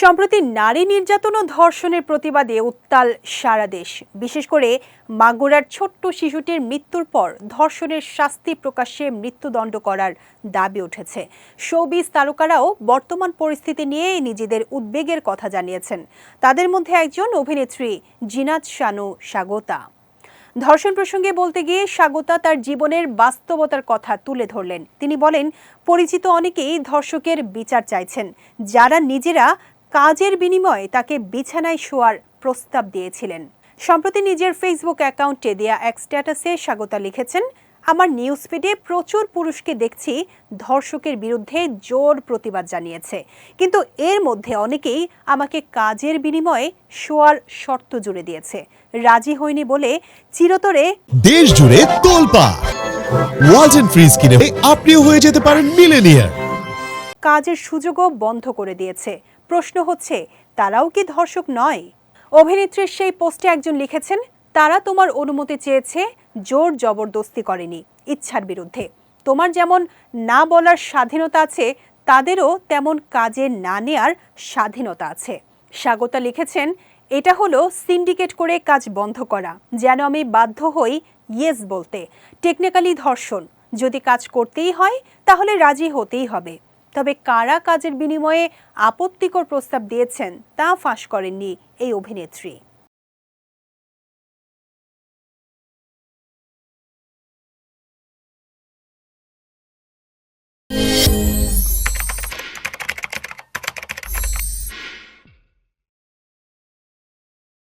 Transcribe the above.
সম্প্রতি নারী নির্যাতন ও ধর্ষণের প্রতিবাদে উত্তাল সারা দেশ। বিশেষ করে মাগুরার ছোট্ট শিশুটির মৃত্যুর পর ধর্ষণের শাস্তি প্রকাশ্যে মৃত্যুদণ্ড করার দাবি উঠেছে। শোবিজ তারকারাও বর্তমান পরিস্থিতি নিয়ে নিজেদের উদ্বেগের কথা জানিয়েছেন। তাদের মধ্যে একজন অভিনেত্রী, জিনাত শানু স্বাগতা। ধর্ষণ প্রসঙ্গে বলতে গিয়ে স্বাগতা তার জীবনের বাস্তবতার কথা তুলে ধরলেন। তিনি বলেন, পরিচিত অনেকেই ধর্ষকের বিচার চাইছেন। যারা নিজেরা কাজের বিনিময়ে তাকে বিছানায় শোয়ার প্রস্তাব দিয়েছিলেন। সম্প্রতি নিজের ফেসবুক অ্যাকাউন্টে দেয়া এক স্ট্যাটাসে স্বাগতা লিখেছেন আমার নিউজ ফিডে প্রচুর পুরুষকে দেখছি ধর্ষকের বিরুদ্ধে জোর প্রতিবাদ জানিয়েছে। কিন্তু এর মধ্যে অনেকেই আমাকে কাজের বিনিময়ে শোয়ার শর্ত জুড়ে দিয়েছে। রাজি হয়নি বলে চিরতরে দেশ জুড়ে তোলপা ওয়ালটন ফ্রিজ কিনে আপনিও হয়ে যেতে পারেন মিলেনিয়ার। কাজের সুযোগও বন্ধ করে দিয়েছে। প্রশ্ন হচ্ছে, তারাও কি ধর্ষক নয়? অভিনেত্রীর সেই পোস্টে একজন লিখেছেন, তারা তোমার অনুমতি চেয়েছে, জোর জবরদস্তি করেনি, ইচ্ছার বিরুদ্ধে। তোমার যেমন না বলার স্বাধীনতা আছে, তাদেরও তেমন কাজে না নেয়ার স্বাধীনতা আছে। স্বাগতা লিখেছেন, এটা হলো সিন্ডিকেট করে কাজ বন্ধ করা, যেন আমি বাধ্য হই ইয়েস বলতে। টেকনিক্যালি ধর্ষণ, যদি কাজ করতেই হয়, তাহলে রাজি হতেই হবে। তবে কারা কাজের বিনিময়ে আপত্তিকর প্রস্তাব দিয়েছেন তা ফাঁস করেননি এই অভিনেত্রী।